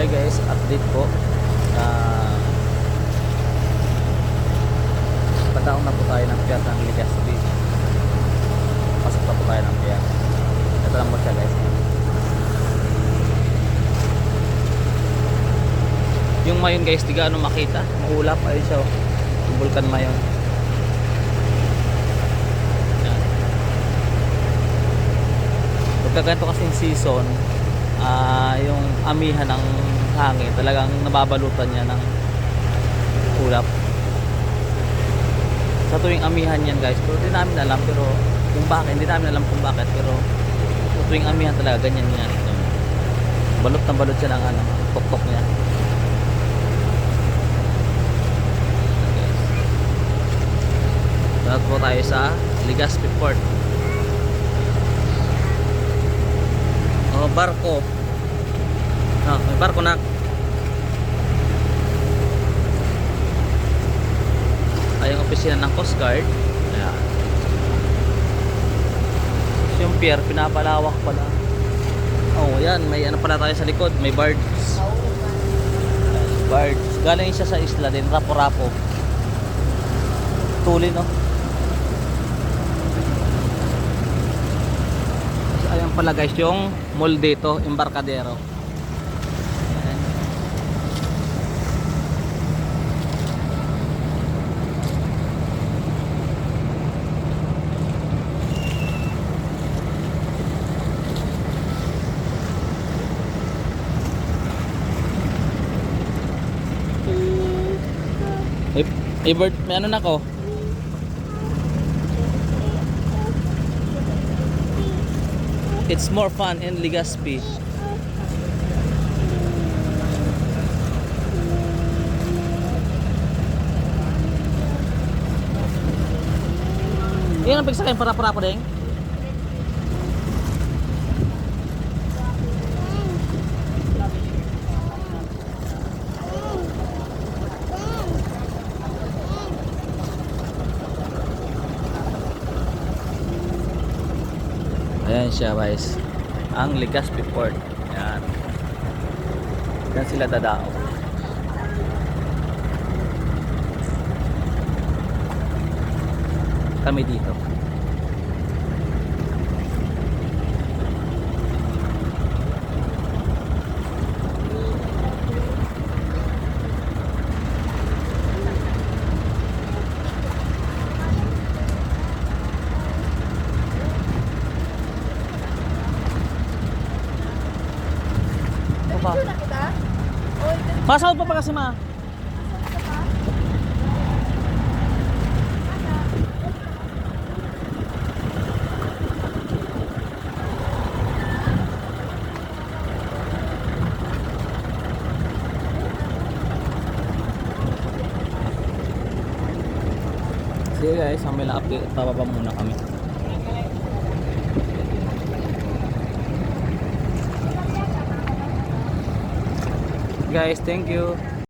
Hi guys, update po. Ah pataong na po tayo ng Fiat ng Legazpi. Pasok na po tayo ng Fiat. Ito lang po siya guys. Yung mayon guys, di gaano makita. Maulap, ayun siya. oh. Yung Vulcan mayon. Yan. Pagka ganito kasing season, ah yung amihan ng hangin talagang nababalutan niya ng ulap. Sa tuwing amihan yan guys pero hindi namin alam pero kung bakit hindi namin alam kung bakit pero sa tuwing amihan talaga ganyan yan ito balot na balot siya ng ano tuktok niya. Dapat po tayo sa Legazpi Port Oh, barko. Ah, may barko na. Ay, yung opisina ng Coast Guard. Ayan. Yung pier, pinapalawak pala. Oh, yan. May ano pala tayo sa likod. May birds. Birds. Galing siya sa isla din. Rapo-rapo. Tuli, no? Ayan pala guys, yung mall dito, Embarcadero. Ayan. Eh, eh, Bert, may ano na ko? It's more fun in Legazpi. Yan ang pagsakay para para pa ding. Ayan siya guys. Ang Legazpi Port. Ayan. Yan sila dadao. Kami dito. Pa? Pasahod pa pa kasi ma. Sige guys, may update, pababa muna kami. Guys, thank you.